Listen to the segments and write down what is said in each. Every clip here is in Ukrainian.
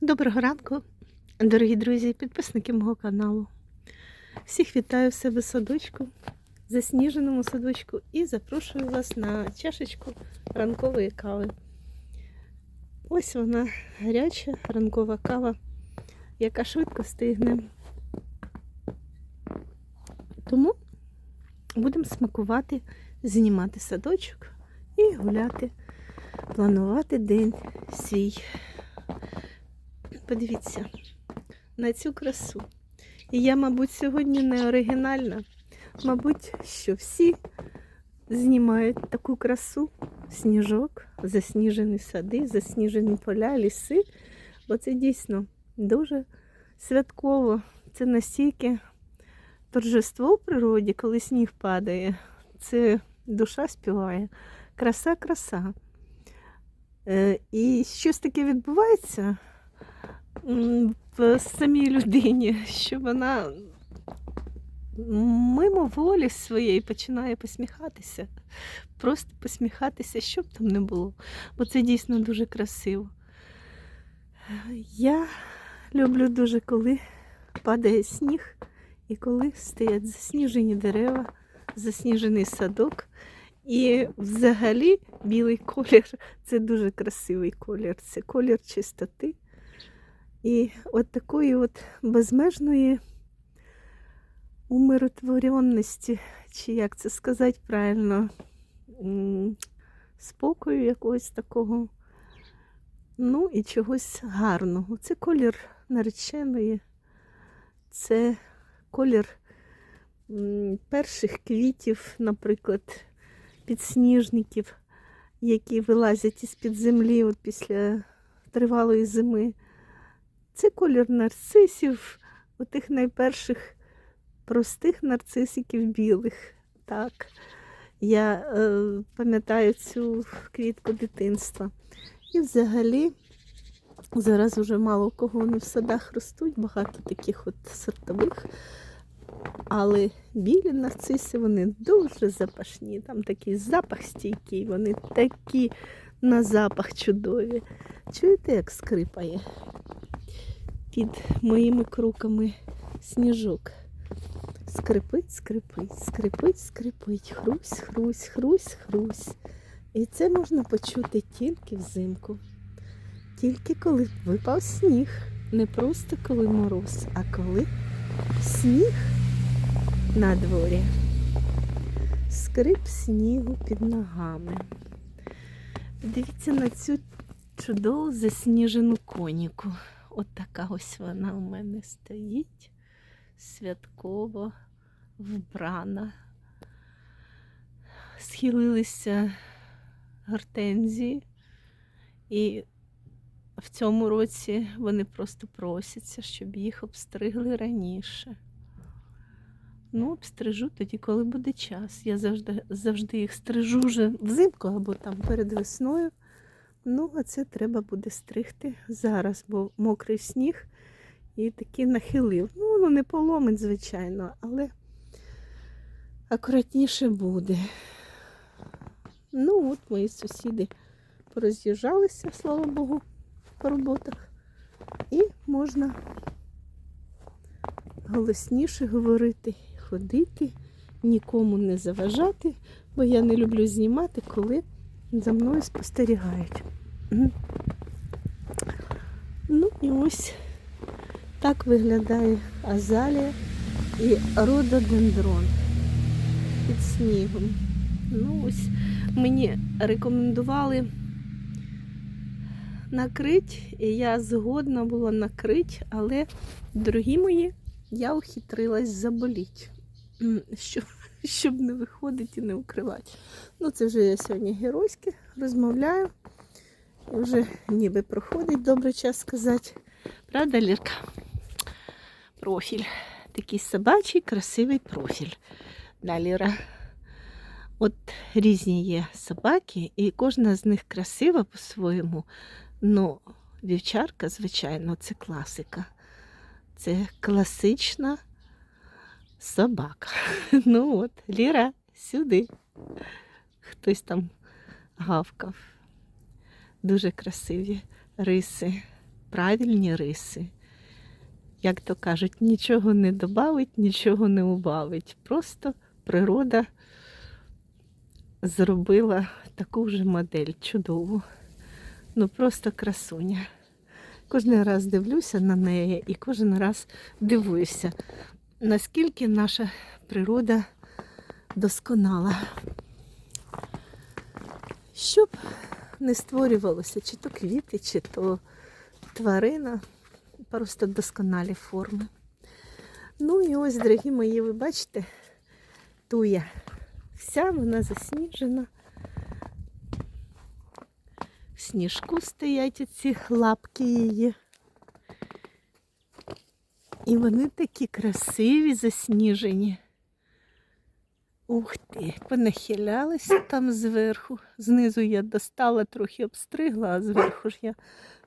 Доброго ранку, дорогі друзі, підписники мого каналу. Всіх вітаю в себе садочку, засніженому садочку, і запрошую вас на чашечку ранкової кави. Ось вона гаряча ранкова кава, яка швидко стигне. Тому будемо смакувати, знімати садочок і гуляти, планувати день свій. Подивіться на цю красу. І я, мабуть, сьогодні не оригінальна. Мабуть, що всі знімають таку красу, сніжок, засніжені сади, засніжені поля, ліси. Бо це дійсно дуже святково. Це настільки торжество в природі, коли сніг падає. Це душа співає. Краса, краса. Е, І щось таке відбувається в самій людині, що вона мимо волі своєї починає посміхатися. Просто посміхатися, що б там не було. Бо це дійсно дуже красиво. Я люблю дуже, коли падає сніг і коли стоять засніжені дерева, засніжений садок. І взагалі білий колір це дуже красивий колір. Це колір чистоти. І от такої от безмежної умиротворенності, чи як це сказати правильно, спокою якогось такого, ну і чогось гарного. Це колір нареченої, це колір перших квітів, наприклад, підсніжників, які вилазять із-під землі от після тривалої зими. Це колір нарцисів, отих найперших простих нарцисиків білих. Так. Я е, пам'ятаю цю квітку дитинства. І взагалі зараз вже мало кого вони в садах ростуть, багато таких от сортових. Але білі нарциси, вони дуже запашні. Там такий запах стійкий, вони такі на запах чудові. Чуєте, як скрипає? Під моїми кроками сніжок. Скрипить, скрипить, скрипить, скрипить, хрусь, хрусь, хрусь, хрусь. І це можна почути тільки взимку. Тільки коли випав сніг. Не просто коли мороз, а коли сніг на дворі. Скрип снігу під ногами. Дивіться на цю чудову засніжену коніку. От така ось вона у мене стоїть, святково вбрана. Схилилися гортензії, і в цьому році вони просто просяться, щоб їх обстригли раніше. Ну, обстрижу тоді, коли буде час. Я завжди, завжди їх стрижу вже взимку або там перед весною. Ну, а це треба буде стригти зараз, бо мокрий сніг і таки нахилив. Ну, воно не поломить, звичайно, але акуратніше буде. Ну, от мої сусіди пороз'їжджалися, слава Богу, по роботах. І можна голосніше говорити, ходити, нікому не заважати, бо я не люблю знімати, коли за мною спостерігають. Ну і ось так виглядає азалія і рододендрон під снігом. Ну ось мені рекомендували накрити, і я згодна була накрити, але, дорогі мої, я ухитрилась заболіти, М, щоб, не виходити і не укривати. Ну, це вже я сьогодні геройське розмовляю. Вже ніби проходить добрий час сказати. Правда, Лірка? Профіль. Такий собачий, красивий профіль. Да, Ліра. От різні є собаки, і кожна з них красива по-своєму. Ну, вівчарка, звичайно, це класика. Це класична собака. Ну от, Ліра, сюди. Хтось там гавкав. Дуже красиві риси правильні риси. Як то кажуть, нічого не додавить, нічого не убавить. Просто природа зробила таку вже модель чудову. Ну просто красуня. Кожен раз дивлюся на неї і кожен раз дивуюся, наскільки наша природа досконала. Щоб не створювалося чи то квіти, чи то тварина, просто досконалі форми. Ну і ось, дорогі мої, ви бачите, туя. Вся вона засніжена. В сніжку стоять оці лапки її. І вони такі красиві, засніжені. Ух ти, понахилялися там зверху. Знизу я достала, трохи обстригла, а зверху ж я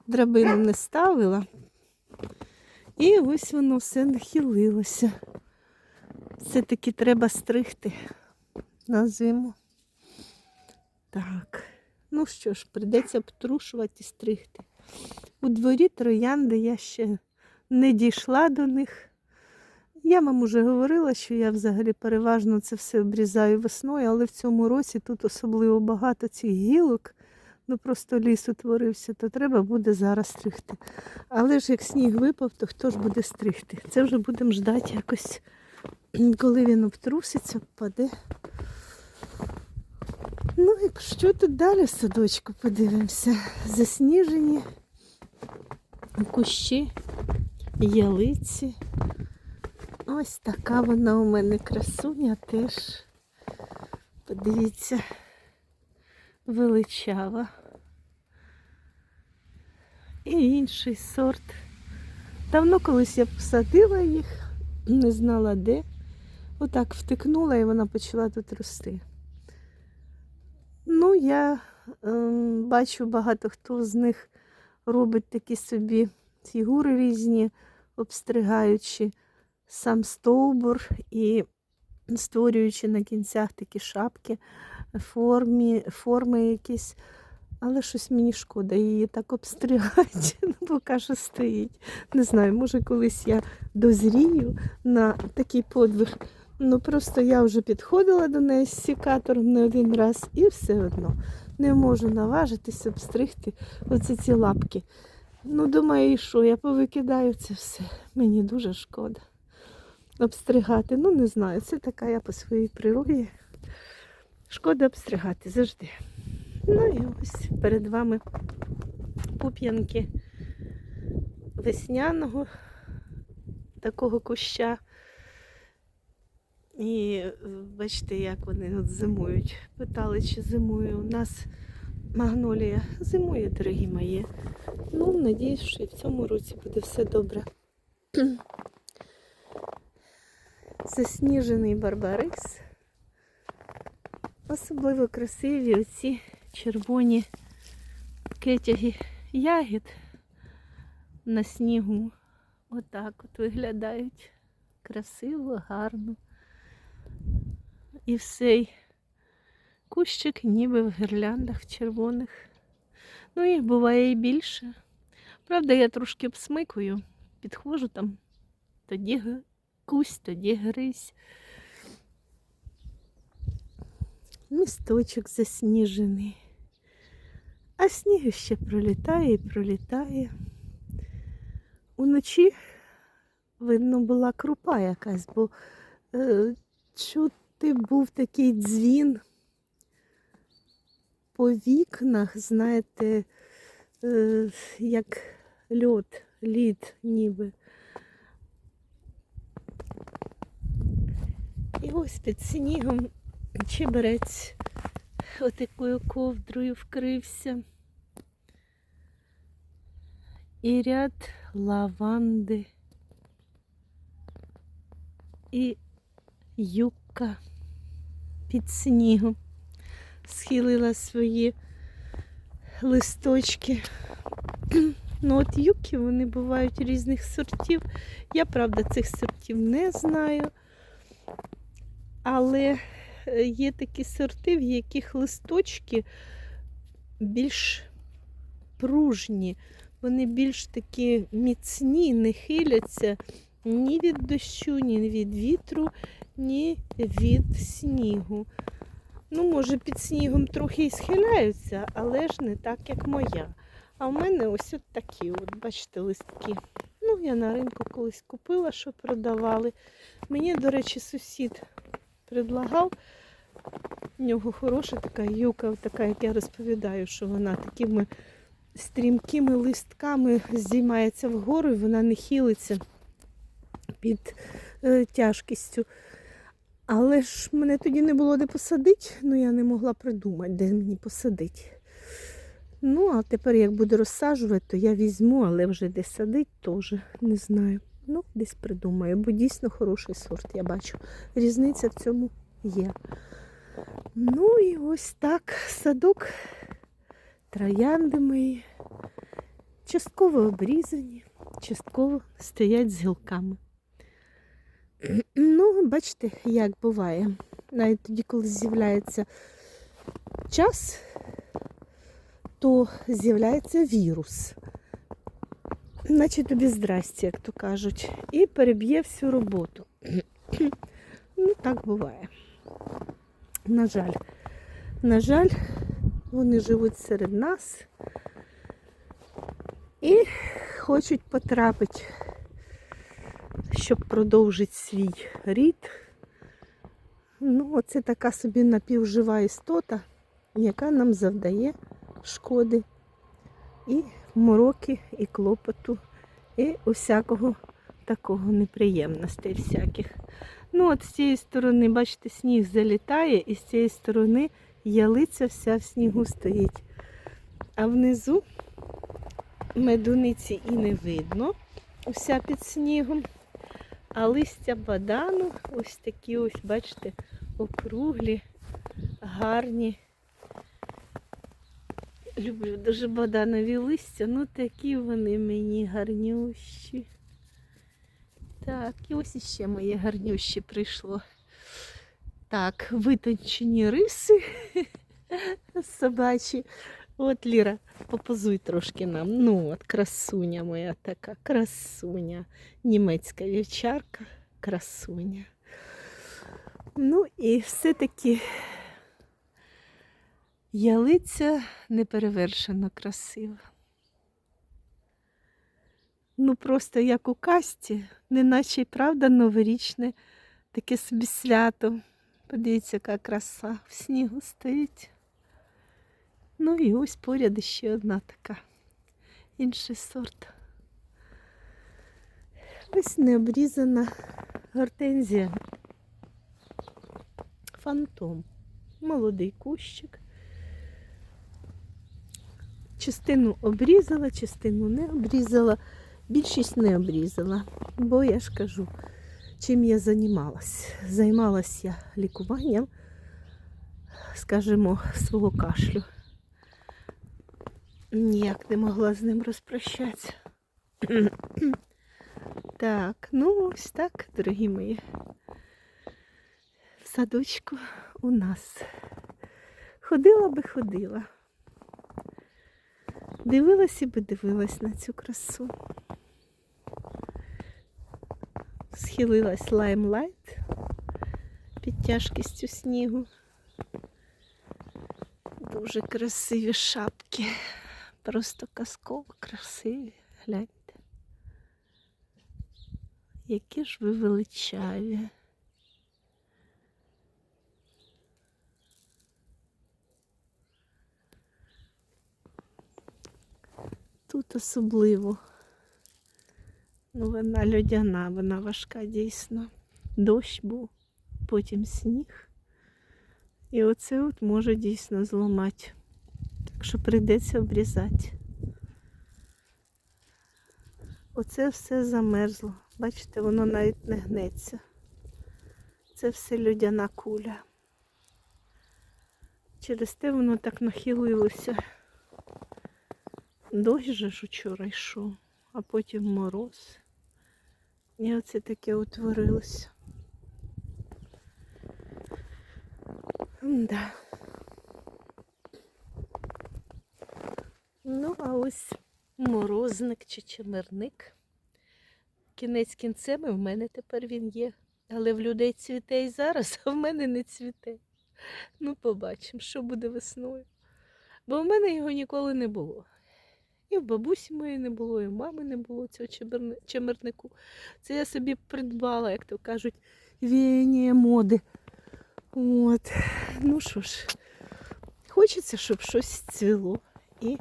драбину не ставила. І ось воно все нахилилося. Все-таки треба стригти на зиму. Так, ну що ж, прийдеться обтрушувати і стригти. У дворі троянди я ще не дійшла до них. Я вам уже говорила, що я взагалі переважно це все обрізаю весною, але в цьому році тут особливо багато цих гілок, ну просто ліс утворився, то треба буде зараз стригти. Але ж як сніг випав, то хто ж буде стригти? Це вже будемо ждати якось, коли він обтруситься, впаде. Ну, і що тут далі в садочку подивимося? Засніжені кущі, ялиці. Ось така вона у мене красуня теж. Подивіться, величава. І інший сорт. Давно колись я посадила їх, не знала де. Отак втикнула і вона почала тут рости. Ну, я ем, бачу, багато хто з них робить такі собі фігури різні, обстригаючи сам стовбур і створюючи на кінцях такі шапки, формі, форми якісь. Але щось мені шкода її так обстригати, ну, поки що стоїть. Не знаю, може колись я дозрію на такий подвиг. Ну просто я вже підходила до неї з сікатором не один раз і все одно не можу наважитися обстригти оці ці лапки. Ну, думаю, і що, я повикидаю це все. Мені дуже шкода обстригати. Ну, не знаю, це така я по своїй природі. Шкода обстригати завжди. Ну і ось перед вами пуп'янки весняного такого куща. І е, бачите, як вони от зимують. Питали, чи зимує. У нас магнолія зимує, дорогі мої. Ну, надіюсь, що і в цьому році буде все добре. Засніжений барбарис. Особливо красиві оці червоні кетяги ягід на снігу. Отак от виглядають. Красиво, гарно. І всей кущик ніби в гірляндах червоних. Ну, їх буває і більше. Правда, я трошки обсмикую, підходжу там, тоді кусь, тоді гризь. Місточок засніжений. А сніг ще пролітає і пролітає. Уночі видно була крупа якась, бо е, чути був такий дзвін по вікнах, знаєте, е, як льод, лід ніби. І ось під снігом чеберець отакою ковдрою вкрився. І ряд лаванди. І юбка під снігом схилила свої листочки. Ну, от юбки вони бувають різних сортів. Я, правда, цих сортів не знаю. Але е, є такі сорти, в яких листочки більш пружні. вони більш такі міцні, не хиляться ні від дощу, ні від вітру, ні від снігу. Ну, може, під снігом трохи і схиляються, але ж не так, як моя. А в мене ось от такі, от, бачите, листки. Ну, я на ринку колись купила, що продавали. Мені, до речі, сусід предлагав. У нього хороша така юка, така, як я розповідаю, що вона такими стрімкими листками здіймається вгору, і вона не хилиться під е, тяжкістю. Але ж мене тоді не було де посадити, ну я не могла придумати, де мені посадити. Ну, а тепер, як буду розсаджувати, то я візьму, але вже де садить, теж не знаю. Ну, десь придумаю, бо дійсно хороший сорт, я бачу. Різниця в цьому є. Ну і ось так садок, троянди мої, частково обрізані, частково стоять з гілками. Ну, бачите, як буває. Навіть тоді, коли з'являється час, то з'являється вірус. Наче тобі здрасті, як то кажуть, і переб'є всю роботу. Ну, так буває. На жаль, на жаль, вони живуть серед нас і хочуть потрапити, щоб продовжити свій рід. Ну, оце така собі напівжива істота, яка нам завдає шкоди і мороки, і клопоту, і усякого такого неприємностей всяких. Ну, от з цієї сторони, бачите, сніг залітає, і з цієї сторони ялиця вся в снігу стоїть. А внизу медуниці і не видно, вся під снігом. А листя бадану ось такі ось, бачите, округлі, гарні. Люблю дуже баданові листя, ну такі вони мені гарнющі. Так, і ось іще моє гарнюще прийшло. Так, витончені риси собачі. От, Ліра, попозуй трошки нам. Ну, от красуня моя така, красуня. Німецька вівчарка, красуня. Ну і все-таки ялиця неперевершено красива. Ну, просто як у касті, неначе й правда новорічне таке собі свято. Подивіться, яка краса в снігу стоїть. Ну і ось поряд ще одна така. Інший сорт. Ось необрізана гортензія. Фантом. Молодий кущик. Частину обрізала, частину не обрізала. Більшість не обрізала, бо я ж кажу, чим я займалась. Займалась я лікуванням, скажімо, свого кашлю. Ніяк не могла з ним розпрощатися. Так, ну ось так, дорогі мої. В садочку у нас. Ходила би ходила. Дивилась і би дивилась на цю красу. Схилилась лаймлайт під тяжкістю снігу. Дуже красиві шапки. Просто казково красиві. Гляньте. Які ж ви величаві. Тут особливо. Ну, вона льодяна, вона важка дійсно. Дощ був, потім сніг. І оце от може дійсно зламати. Так що прийдеться обрізати. Оце все замерзло. Бачите, воно навіть не гнеться. Це все льодяна куля. Через те воно так нахилилося. Дощ же ж учора йшов, а потім мороз. І оце таке утворилося. Да. Ну, а ось морозник чи чемерник. Кінець кінцем і в мене тепер він є. Але в людей цвіте і зараз, а в мене не цвіте. Ну, побачимо, що буде весною. Бо в мене його ніколи не було. І в бабусі моєї не було, і в мами не було цього чемернику. Це я собі придбала, як то кажуть, віяння моди. От. Ну що ж, хочеться, щоб щось цвіло. І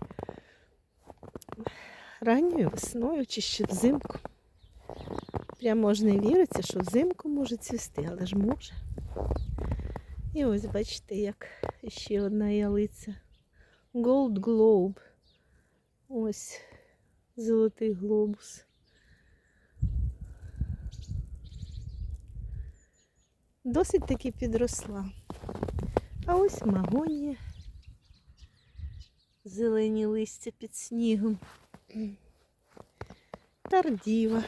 ранньою весною чи ще взимку. Прям можна і віриться, що взимку може цвісти, але ж може. І ось бачите, як ще одна ялиця. Gold Globe. Ось золотий глобус. Досить таки підросла. А ось магонія. Зелені листя під снігом. Тардіва.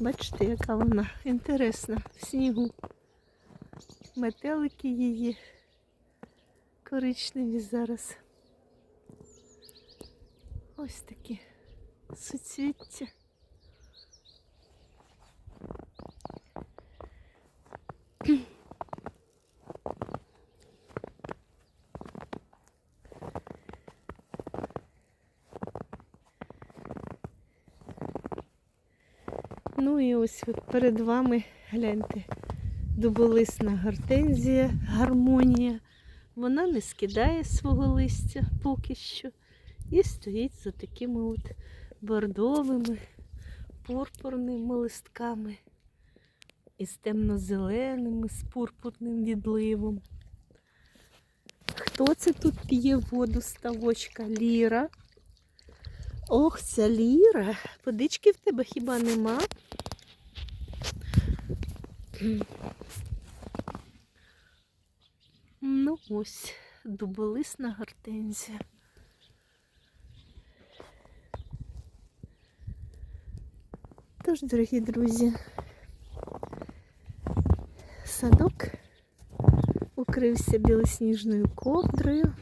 Бачите, яка вона інтересна в снігу. Метелики її коричневі зараз. Ось такі суцвіття. Ну і ось перед вами гляньте, дуболисна гортензія, гармонія. Вона не скидає свого листя поки що. І стоїть за такими от бордовими, пурпурними листками із темно-зеленими, з пурпурним відливом. Хто це тут п'є воду з ставочка? Ліра. Ох, ця Ліра. Водички в тебе хіба нема? Ну ось, дуболисна гортензія. Тож, дорогі друзі, садок укрився білосніжною ковдрою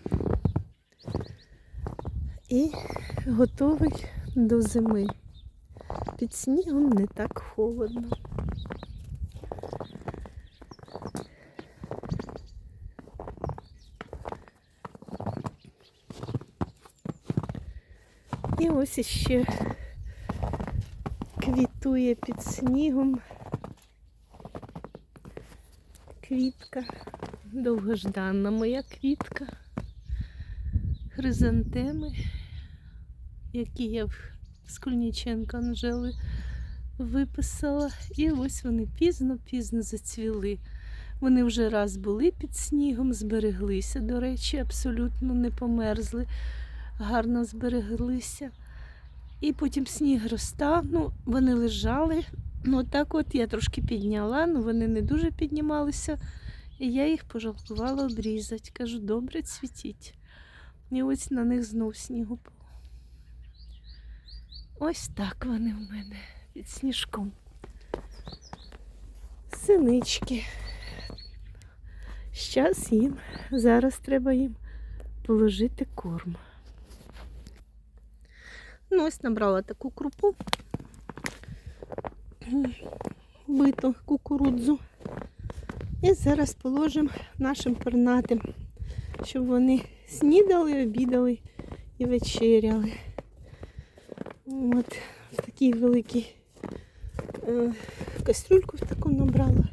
і готовий до зими. Під снігом не так холодно. І ось іще квітує під снігом. Квітка, довгожданна моя квітка. Хризантеми, які я в Скульніченка Анжели виписала. І ось вони пізно-пізно зацвіли. Вони вже раз були під снігом, збереглися, до речі, абсолютно не померзли, гарно збереглися. І потім сніг розтав, ну, вони лежали. Ну, так от я трошки підняла, ну вони не дуже піднімалися. І я їх пожалкувала обрізати. Кажу, добре, цвітіть. І ось на них знов снігу було. Ось так вони в мене під сніжком. Синички. Щас їм. Зараз треба їм положити корм. Ну, ось набрала таку крупу, биту кукурудзу. І зараз положимо нашим пернатим, щоб вони снідали, обідали і вечеряли. От в такій великій е, кастрюльку таку набрала.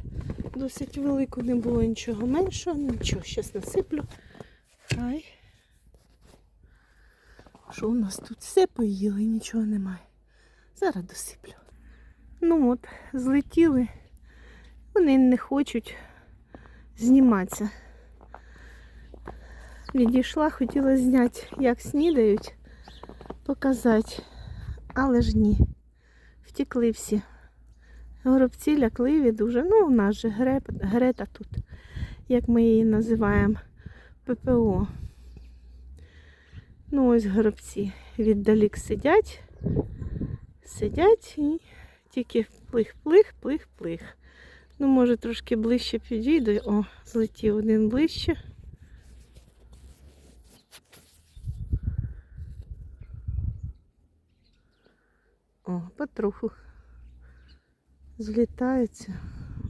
Досить велику, не було нічого меншого, нічого, зараз насиплю. Хай. Що у нас тут? Все поїли, нічого немає. Зараз досиплю. Ну от, злетіли. Вони не хочуть зніматися. Відійшла, хотіла зняти, як снідають, показати. Але ж ні. Втекли всі. Горобці лякливі дуже. Ну, у нас же грета тут, як ми її називаємо, ППО. Ну, ось горобці віддалік сидять, сидять і тільки плих-плих-плих-плих. Ну, може, трошки ближче підійду. О, злетів один ближче. О, потроху злітаються.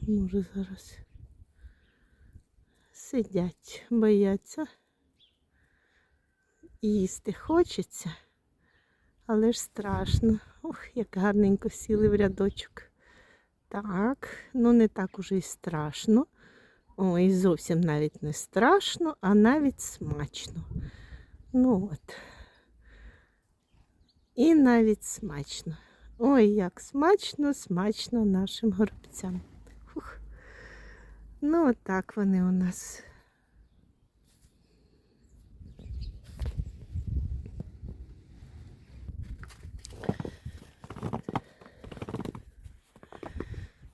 Може, зараз сидять, бояться. Їсти хочеться, але ж страшно. Ох, як гарненько сіли в рядочок. Так, ну не так уже і страшно. Ой, зовсім навіть не страшно, а навіть смачно. Ну от. І навіть смачно. Ой, як смачно, смачно нашим горобцям. Фух. Ну, от вони у нас.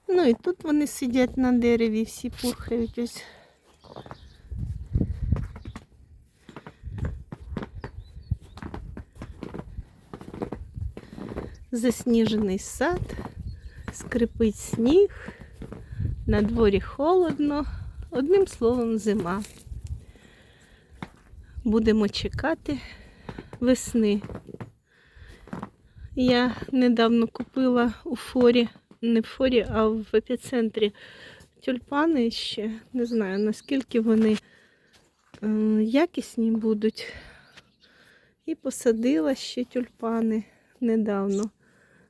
Ну і тут вони сидять на дереві, всі пурхають ось. Засніжений сад, скрипить сніг, на дворі холодно, одним словом, зима. Будемо чекати весни. Я недавно купила у форі, не в форі, а в епіцентрі тюльпани ще. Не знаю, наскільки вони е, якісні будуть. І посадила ще тюльпани недавно.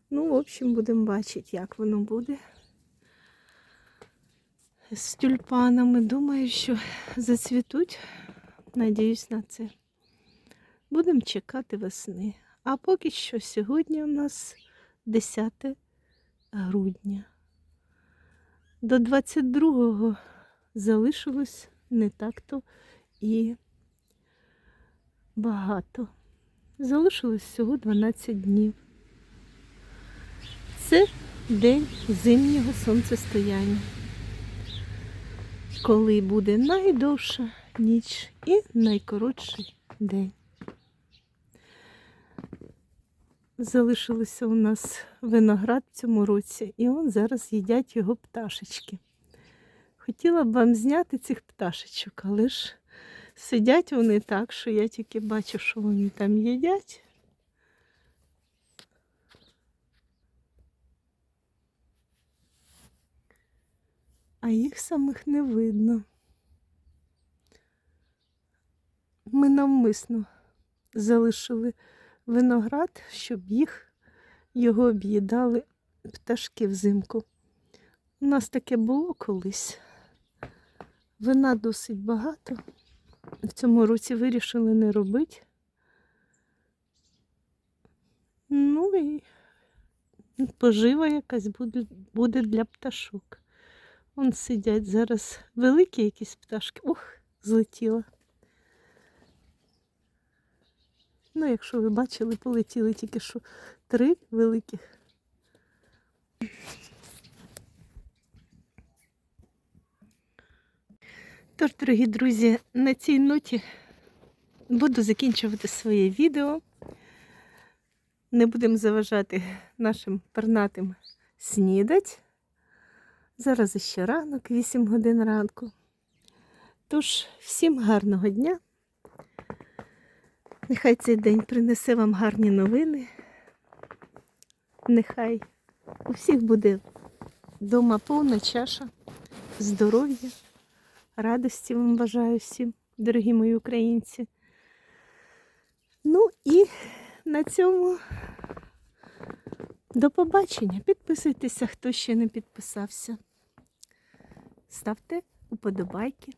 Ну, в общем, будемо бачити, як воно буде. З тюльпанами. Думаю, що зацвітуть. Надіюсь на це. Будемо чекати весни. А поки що сьогодні у нас 10 грудня. До 22-го залишилось не так-то і багато. Залишилось всього 12 днів. Це день зимнього сонцестояння, коли буде найдовша ніч і найкоротший день. Залишилося у нас виноград в цьому році, і он зараз їдять його пташечки. Хотіла б вам зняти цих пташечок, але ж сидять вони так, що я тільки бачу, що вони там їдять. А їх самих не видно. Ми навмисно залишили виноград, щоб їх його об'їдали пташки взимку. У нас таке було колись. Вина досить багато. В цьому році вирішили не робити. Ну і пожива якась буде, буде для пташок. Вон сидять зараз великі якісь пташки. Ух, злетіла. Ну, якщо ви бачили, полетіли тільки що три великих. Тож, дорогі друзі, на цій ноті буду закінчувати своє відео. Не будемо заважати нашим пернатим снідать. Зараз ще ранок, 8 годин ранку. Тож, всім гарного дня. Нехай цей день принесе вам гарні новини. Нехай у всіх буде вдома повна чаша, здоров'я, радості вам бажаю всім, дорогі мої українці. Ну і на цьому до побачення. Підписуйтеся, хто ще не підписався. Ставте уподобайки.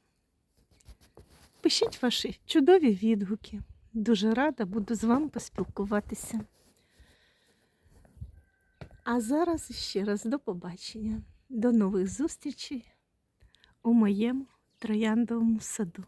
Пишіть ваші чудові відгуки. Дуже рада буду з вами поспілкуватися. А зараз ще раз до побачення. До нових зустрічей у моєму трояндовому саду.